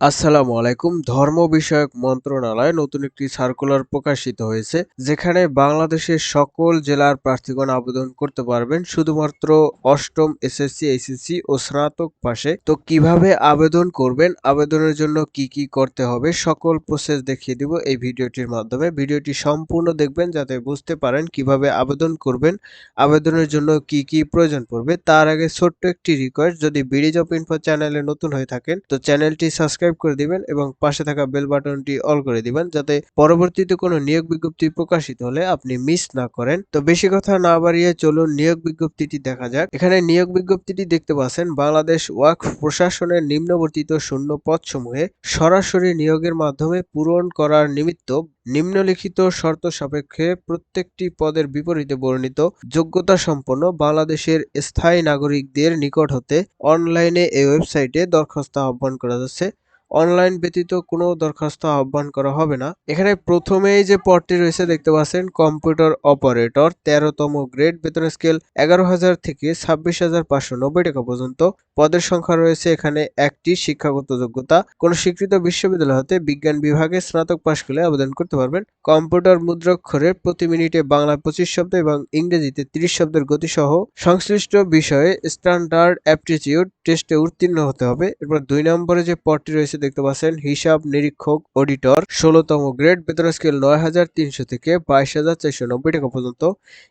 আসসালামু আলাইকুম। ধর্ম বিষয়ক মন্ত্রণালয় নতুন একটি সার্কুলার প্রকাশিত হয়েছে, যেখানে বাংলাদেশের সকল জেলার প্রার্থীগণ আবেদন করতে পারবেন শুধুমাত্র অষ্টম এসএসসি, এইচএসসি ও স্নাতক পাশে। তো কীভাবে আবেদন করবেন? আবেদনের জন্য কি কি করতে হবে? সকল প্রসেস দেখিয়ে দিব এই ভিডিওটির মাধ্যমে। ভিডিওটি সম্পূর্ণ দেখবেন যাতে বুঝতে পারেন কীভাবে আবেদন করবেন, আবেদনের জন্য কি কি প্রয়োজন পড়বে। তার আগে ছোট্ট একটি রিকোয়েস্ট যদি বিডি অফ ইনফো চ্যানেলে নতুন হয়ে থাকেন, তো চ্যানেলটি সাবস্ক্রাইব করে দিবেন এবং পাশে থাকা বেল বাটনটি অল করে দিবেন যাতে পরবর্তীতে কোনো নিয়োগ বিজ্ঞপ্তি প্রকাশিত হলে আপনি মিস না করেন। তো বেশি কথা না বাড়িয়ে চলুন নিয়োগ বিজ্ঞপ্তিটি দেখা যাক। এখানে নিয়োগ বিজ্ঞপ্তিটি দেখতে পাচ্ছেন, বাংলাদেশ ওয়াক প্রশাসনের নিম্নবর্তিত শূন্য পদসমূহে সরাসরি নিয়োগের মাধ্যমে পূরণ করার নিমিত্ত নিম্নলিখিত শর্ত সাপেক্ষে প্রত্যেকটি পদের বিপরীতে বর্ণিত যোগ্যতা সম্পন্ন বাংলাদেশের স্থায়ী নাগরিকদের নিকট হতে অনলাইনে এই ওয়েবসাইটে দরখাস্ত আহ্বান করা যাচ্ছে। অনলাইন ব্যতীত কোনো দরখাস্ত আহ্বান করা হবে না। এখানে প্রথমেই যে পদটি রয়েছে দেখতে পাচ্ছেন কম্পিউটার অপারেটর তেরোতম গ্রেড বেতন স্কেল এগারো হাজার থেকে ছাব্বিশ হাজার পাঁচশো নব্বই টাকা পর্যন্ত। পদের সংখ্যা রয়েছে এখানে একটি, শিক্ষাগত যোগ্যতা। কোন স্বীকৃত বিশ্ববিদ্যালয় হতে বিজ্ঞান বিভাগে স্নাতক পাশ করলে আবেদন করতে পারবেন। কম্পিউটার মুদ্রাক্ষরে প্রতি মিনিটে বাংলা পঁচিশ শব্দ এবং ইংরেজিতে তিরিশ শব্দের গতিসহ সংশ্লিষ্ট বিষয়ে স্ট্যান্ডার্ড অ্যাপটিটিউড টেস্টে উত্তীর্ণ হতে হবে। এরপর দুই নম্বরে যে পদটি রয়েছে দেখতে পাচ্ছেন হিসাব নিরীক্ষক অডিটর ষোলোতম গ্রেড বেতন স্কেল নয় হাজার তিনশো থেকে বাইশ হাজার চারশো নব্বই টাকা পর্যন্ত।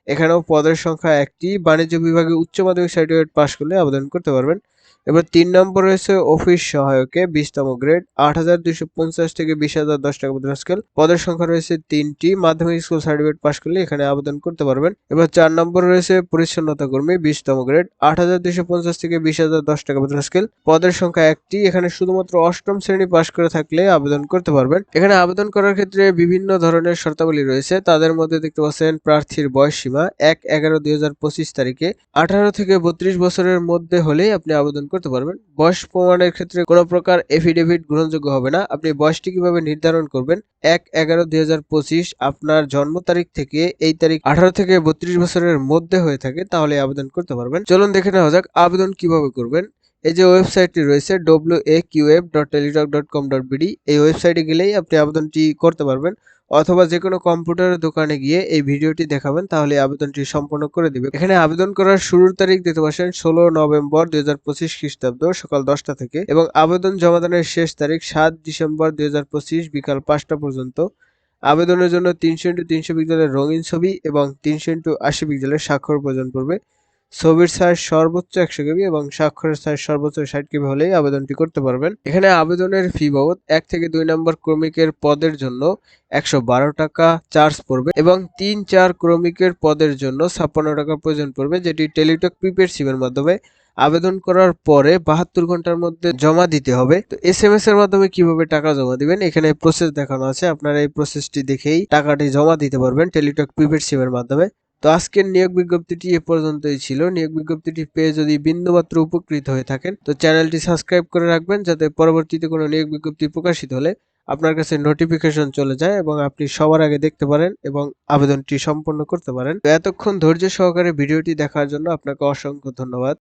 এখানেও পদের সংখ্যা একটি, বাণিজ্য বিভাগে উচ্চ মাধ্যমিক সার্টিফিকেট পাশ করলে আবেদন করতে পারবেন। এবার তিন নম্বর রয়েছে অফিস সহায়কে বিশতম গ্রেড, আট হাজার পঞ্চাশ থেকে বিশ হাজার দশ টাকা বেতন স্কেল পদের সংখ্যা রয়েছে তিনটি, মাধ্যমিক স্কুল সার্টিফিকেট পাশ করলে এখানে আবেদন করতে পারবেন। এবার চার নম্বর রয়েছে পরিচ্ছন্নতা কর্মী, বিশতম গ্রেড, আট হাজার পঞ্চাশ থেকে বিশ হাজার দশ টাকা বেতন স্কেল পদের সংখ্যা একটি, এখানে শুধুমাত্র অষ্টম শ্রেণি পাশ করে থাকলে আবেদন করতে পারবেন। এখানে আবেদন করার ক্ষেত্রে বিভিন্ন ধরনের শর্তাবলী রয়েছে। তাদের মধ্যে দেখতে পাচ্ছেন প্রার্থীর বয়স সীমা, এক এগারো দুই তারিখে। আঠারো থেকে বত্রিশ বছরের মধ্যে হলেই আপনি আবেদন করতে পারবেন। বয়স প্রমাণের ক্ষেত্রে কোনো প্রকার এফিডেভিট গ্রহণযোগ্য হবে না। আপনি বয়সটি কীভাবে নির্ধারণ করবেন? এক এগারো দুই আপনার জন্ম তারিখ থেকে এই তারিখ আঠারো থেকে বত্রিশ বছরের মধ্যে হয়ে থাকে, তাহলে আবেদন করতে পারবেন। চলুন দেখে নেওয়া যাক আবেদন কীভাবে করবেন। এই যে ওয়েবসাইটটি রয়েছে W A Q F dot Teletalk dot com dot BD এই ওয়েবসাইটে গেলেই আপনি আবেদনটি করতে পারবেন। অথবা যে কোনো কম্পিউটারের দোকানে গিয়ে এই ভিডিওটি দেখাবেন, তাহলে আবেদনটি সম্পন্ন করে দিবে এখানে আবেদন করার শুরুর তারিখ দিতে পারছেন ষোলো নভেম্বর দুই হাজার পঁচিশ খ্রিস্টাব্দ, সকাল দশটা থেকে। এবং আবেদন জমাদানের শেষ তারিখ সাত ডিসেম্বর দুই হাজার পঁচিশ বিকাল পাঁচটা পর্যন্ত। আবেদনের জন্য তিনশো ইন্টু তিনশো পিক্সেলের রঙিন ছবি এবং তিনশো ইন্টু আশি পিক্সেলের স্বাক্ষর প্রয়োজন পড়বে। ছবির সাইজ সর্বোচ্চ একশো কেবি এবং স্বাক্ষরের সাইজ সর্বোচ্চ ষাট কেবি হলেই আবেদনটি করতে পারবেন। এখানে আবেদনের ফি বাবদ এক থেকে দুই নম্বর ক্রমিকের পদের জন্য একশো বারো টাকা চার্জ পড়বে এবং তিন চার ক্রমিকের পদের জন্য ছাপ্পান্ন টাকা প্রয়োজন পড়বে, যেটি টেলিটক প্রিপেড সিমের মাধ্যমে আবেদন করার পরে বাহাত্তর ঘণ্টার মধ্যে জমা দিতে হবে। তো এস এম এস এর মাধ্যমে কীভাবে টাকা জমা দিবেন? এখানে প্রসেস দেখানো আছে। আপনারা এই প্রসেসটি দেখেই টাকাটি জমা দিতে পারবেন টেলিটক প্রিপেড সিমের মাধ্যমে। তো আজকের নিয়োগ বিজ্ঞপ্তিটি এ পর্যন্তই ছিল। নিয়োগ বিজ্ঞপ্তিটি পেয়ে যদি বিন্দুমাত্র উপকৃত হয়ে থাকেন, তো চ্যানেলটি সাবস্ক্রাইব করে রাখবেন যাতে পরবর্তীতে কোনো নিয়োগ বিজ্ঞপ্তি প্রকাশিত হলে আপনার কাছে নোটিফিকেশন চলে যায় এবং আপনি সবার আগে দেখতে পারেন এবং আবেদনটি সম্পন্ন করতে পারেন। তো এতক্ষণ ধৈর্য সহকারে ভিডিওটি দেখার জন্য আপনাকে অসংখ্য ধন্যবাদ।